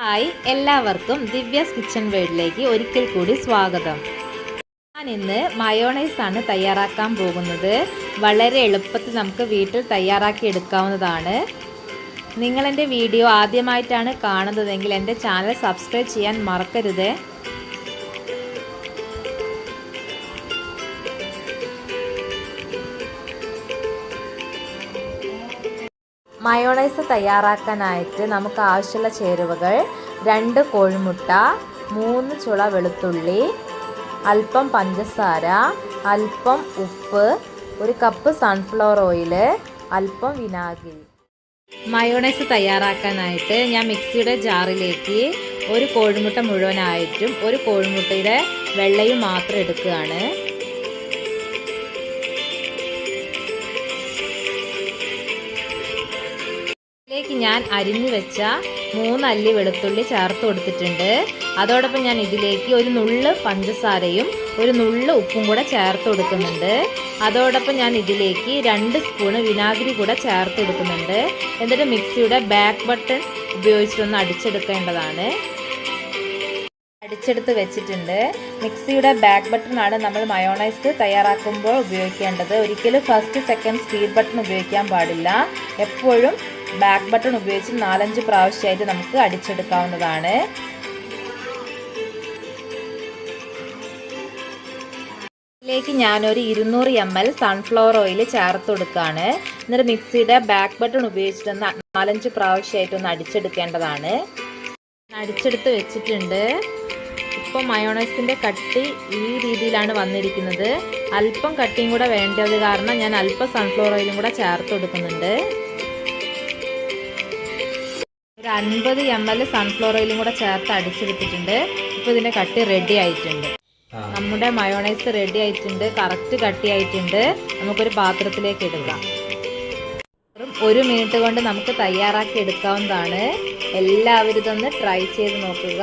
Hi എല്ലാവർക്കും Divya's kitchen വേൾഡിലേക്ക് ഒരിക്കൽ കൂടി സ്വാഗതം. ഞാൻ ഇന്ന് മയോണൈസ് ആണ് തയ്യാറാക്കാൻ പോകുന്നത്. വളരെ എളുപ്പത്തിൽ നമുക്ക് വീട്ടിൽ തയ്യാറാക്കി എടുക്കാവുന്നതാണ്. നിങ്ങളെന്റെ വീഡിയോ ആദ്യമായിട്ടാണ് കാണുന്നതെങ്കിൽ എന്റെ ചാനൽ സബ്സ്ക്രൈബ് ചെയ്യാൻ മറക്കരുത്. മയോണൈസ് തയ്യാറാക്കാനായിട്ട് നമുക്ക് ആവശ്യമുള്ള ചേരുവകൾ രണ്ട് കോഴിമുട്ട മൂന്ന് ചുള വെളുത്തുള്ളി അല്പം പഞ്ചസാര അല്പം ഉപ്പ് ഒരു കപ്പ് സൺഫ്ലവർ ഓയിൽ അല്പം വിനാഗിരി. മയോണൈസ് തയ്യാറാക്കാനായിട്ട് ഞാൻ മിക്സിയുടെ ജാറിലേക്ക് ഒരു കോഴിമുട്ട മുഴുവനായിട്ടും ഒരു കോഴിമുട്ടയുടെ വെള്ളയും മാത്രം എടുക്കുകയാണ്. ഇതിലേക്ക് ഞാൻ അരിഞ്ഞു വെച്ച മൂന്നല്ലി വെളുത്തുള്ളി ചേർത്ത് കൊടുത്തിട്ടുണ്ട്. അതോടൊപ്പം ഞാൻ ഇതിലേക്ക് ഒരു നുള്ള് പഞ്ചസാരയും ഒരു നുള്ള് ഉപ്പും കൂടെ ചേർത്ത് കൊടുക്കുന്നുണ്ട്. അതോടൊപ്പം ഞാൻ ഇതിലേക്ക് രണ്ട് സ്പൂണ് വിനാഗിരി കൂടെ ചേർത്ത് കൊടുക്കുന്നുണ്ട്. എന്നിട്ട് മിക്സിയുടെ ബാക്ക് ബട്ടൺ ഉപയോഗിച്ചിട്ടൊന്ന് അടിച്ചെടുക്കേണ്ടതാണ്. അടിച്ചെടുത്ത് വെച്ചിട്ടുണ്ട്. മിക്സിയുടെ ബാക്ക് ബട്ടണാണ് നമ്മൾ മയോണൈസ് തയ്യാറാക്കുമ്പോൾ ഉപയോഗിക്കേണ്ടത്. ഒരിക്കലും ഫസ്റ്റ് സെക്കൻഡ് സ്പീഡ് ബട്ടൺ ഉപയോഗിക്കാൻ പാടില്ല. എപ്പോഴും ബാക്ക് ബട്ടൺ ഉപയോഗിച്ച് നാലഞ്ച് പ്രാവശ്യമായിട്ട് നമുക്ക് അടിച്ചെടുക്കാവുന്നതാണ്. ഇതിലേക്ക് ഞാനൊരു ഇരുന്നൂറ് എം എൽ സൺഫ്ലവർ ഓയിൽ ചേർത്ത് കൊടുക്കുകയാണ്. എന്നിട്ട് മിക്സിയുടെ ബാക്ക് ബട്ടൺ ഉപയോഗിച്ചിട്ടൊന്ന് നാലഞ്ച് പ്രാവശ്യമായിട്ടൊന്ന് അടിച്ചെടുക്കേണ്ടതാണ്. അടിച്ചെടുത്ത് വെച്ചിട്ടുണ്ട്. ഇപ്പോൾ മയോണൈസിന്റെ കട്ടി ഈ രീതിയിലാണ് വന്നിരിക്കുന്നത്. അല്പം കട്ടിയും കൂടെ വേണ്ടത് കാരണം ഞാൻ അല്പം സൺഫ്ലവർ ഓയിലും കൂടെ ചേർത്ത് കൊടുക്കുന്നുണ്ട്. ഒരു അൻപത് എം എൽ സൺഫ്ലവർ ഓയിലും കൂടെ ചേർത്ത് അടിച്ചെടുത്തിട്ടുണ്ട്. ഇപ്പൊ ഇതിന്റെ കട്ടി റെഡി ആയിട്ടുണ്ട്. നമ്മുടെ മയോണൈസ് റെഡി ആയിട്ടുണ്ട്. കറക്റ്റ് കട്ടി ആയിട്ടുണ്ട്. നമുക്കൊരു പാത്രത്തിലേക്ക് എടുക്കാം ഒരു മിനിറ്റ് കൊണ്ട് നമുക്ക് തയ്യാറാക്കി എടുക്കാവുന്നതാണ്. എല്ലാവരും ഇതൊന്ന് ട്രൈ ചെയ്ത് നോക്കുക.